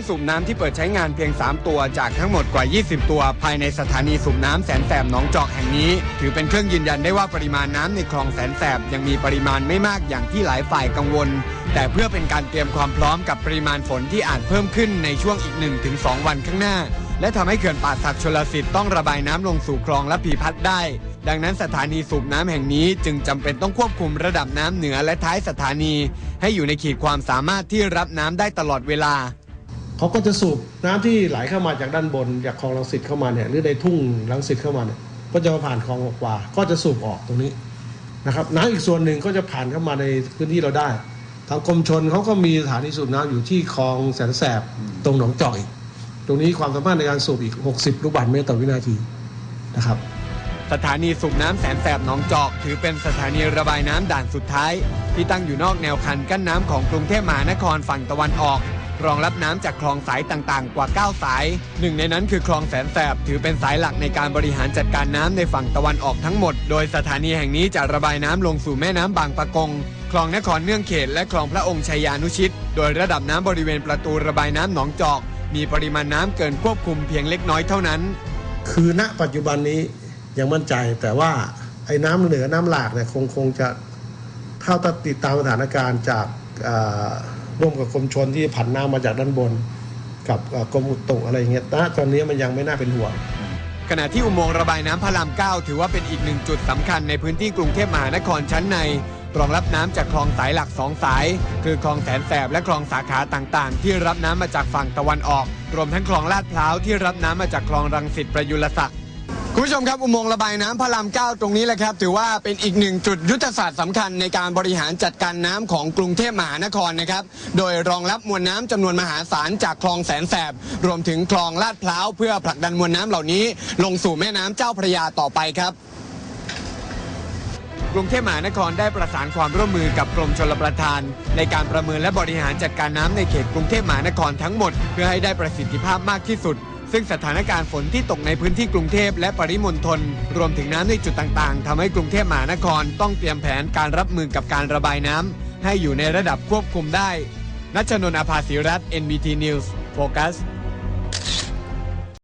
รื่องสูบน้ำที่เปิดใช้งานเพียง 3 ตัวจากทั้งหมดกว่า 20 ตัว ภายในสถานีสูบน้ำแสนแสบหนองจอกแห่งนี้ ถือเป็นเครื่องยืนยันได้ว่าปริมาณน้ำในคลองแสนแสบยังมีปริมาณไม่มากอย่างที่หลายฝ่ายกังวล แต่เพื่อเป็นการเตรียมความพร้อมกับปริมาณฝนที่อาจเพิ่มขึ้นในช่วงอีก 1-2 วันข้างหน้า และทำให้เขื่อนป่าสักชลสิทธิ์ต้องระบายน้ำลงสู่คลองและพีพัฒน์ได้ดังนั้นสถานีสูบน้ำแห่งนี้จึงจำเป็นต้องควบคุมระดับน้ำเหนือและท้ายสถานี ให้อยู่ในขีดความสามารถที่รับน้ำได้ตลอดเวลา เขาก็จะสูบน้ำที่ไหลเข้ามาจากด้านบนจากคลองรังสิตเข้ามาเนี่ยหรือในทุ่งรังสิตเข้ามาเนี่ยก็จะมาผ่านคลองกว่า ก็จะสูบออกตรงนี้นะครับน้ำอีกส่วนหนึ่งก็จะผ่านเข้ามาในพื้นที่เราได้ ทางกรมชนเขาก็มีสถานีสูบน้ำอยู่ที่คลองแสนแสบตรงหนองจอกอีกตรงนี้ความสามารถในการสูบอีก 60 ลูกบาศก์เมตรต่อวินาทีนะครับสถานีสูบน้ำแสนแสบหนองจอก ถือเป็นสถานีระบายน้ำด่านสุดท้าย ที่ตั้งอยู่นอกแนวคันกั้นน้ำของกรุงเทพมหานครฝั่งตะวันออก รองรับน้ำจากคลองสายต่างๆ กว่า 9 สาย หนึ่งในนั้นคือคลองแสนแสบ ถือเป็นสายหลักในการบริหารจัดการน้ำในฝั่งตะวันออกทั้งหมด โดยสถานีแห่งนี้จะระบายน้ำลงสู่แม่น้ำบางปะกง คลองนครเนื่องเขต และคลองพระองค์ชัยยานุชิต โดยระดับน้ำบริเวณประตูระบายน้ำหนองจอก มีปริมาณน้ำเกินควบคุมเพียงเล็กน้อยเท่านั้น คือณปัจจุบันนี้ยังมั่นใจแต่ว่าไอ้น้ำเหนือน้ำหลากเนี่ยคงคงจะเท่าติดตามสถานการณ์จากอ่า ร่วมกับกรมชนที่ผันน้ำมาจากด้านบน กับกรมอุตุอะไรเงี้ยณตอนนี้มันยังไม่น่าเป็นห่วงขณะที่อุโมงค์ระบายน้ำพระราม 9 ถือว่าเป็นอีกหนึ่งจุดสำคัญในพื้นที่กรุงเทพมหานครชั้นใน รองรับน้ำจากคลองสายหลักสองสาย คือคลองแสนแสบและคลองสาขาต่างๆ ที่รับน้ำมาจากฝั่งตะวันออก รวมทั้งคลองลาดพร้าวที่รับน้ำมาจากคลองรังสิตประยุรศักดิ์ คุณผู้ชมครับอุโมงค์ระบายน้ำพระราม9ตรงนี้แหละครับ ถือว่าเป็นอีกหนึ่งจุดยุทธศาสตร์สำคัญในการบริหารจัดการน้ำของกรุงเทพมหานครนะครับ โดยรองรับมวลน้ำจำนวนมหาศาลจากคลองแสนแสบ รวมถึงคลองลาดพร้าวเพื่อผลักดันมวลน้ำเหล่านี้ ลงสู่แม่น้ำเจ้าพระยาต่อไปครับ กรุงเทพมหานครได้ประสานความร่วมมือกับกรมชลประทาน ในการประเมินและบริหารจัดการน้ำในเขตกรุงเทพมหานครทั้งหมด เพื่อให้ได้ประสิทธิภาพมากที่สุด ซึ่งสถานการณ์ฝนที่ตกในพื้นที่กรุงเทพและปริมณฑลรวมถึงน้ำในจุดต่างๆทำให้กรุงเทพมหานครต้องเตรียมแผนการรับมือกับการระบายน้ำให้อยู่ในระดับควบคุมได้นัชนนท์อาภาศิรัตน์ NBT News โฟกัส